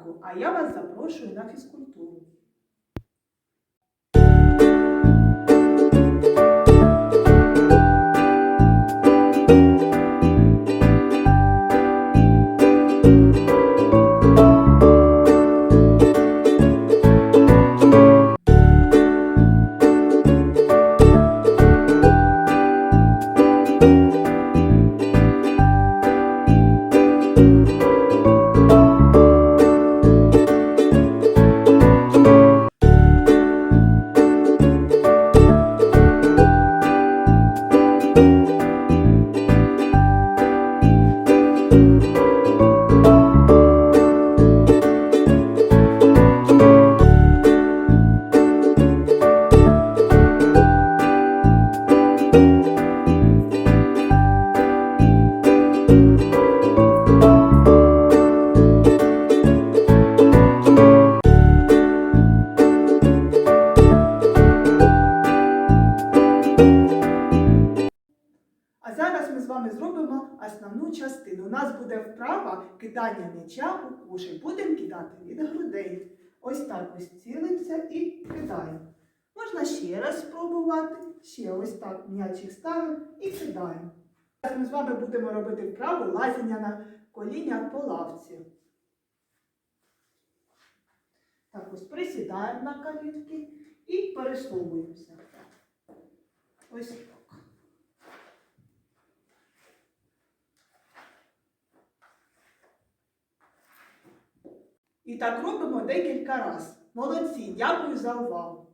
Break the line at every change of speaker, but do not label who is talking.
ранку, а я вас запрошую на фізкультуру. Вами зробимо основну частину. У нас буде вправа кидання м'яча у кошик. Будемо кидати від грудей. Ось так ось цілимося і кидаємо. Можна ще раз спробувати. Ще ось так м'ячик ставимо і кидаємо. Зараз ми з вами будемо робити вправу лазіння на колінях по лавці. Так ось присідаємо на колінки і пересовуємося. Ось так. І так робимо декілька разів. Молодці, дякую за увагу!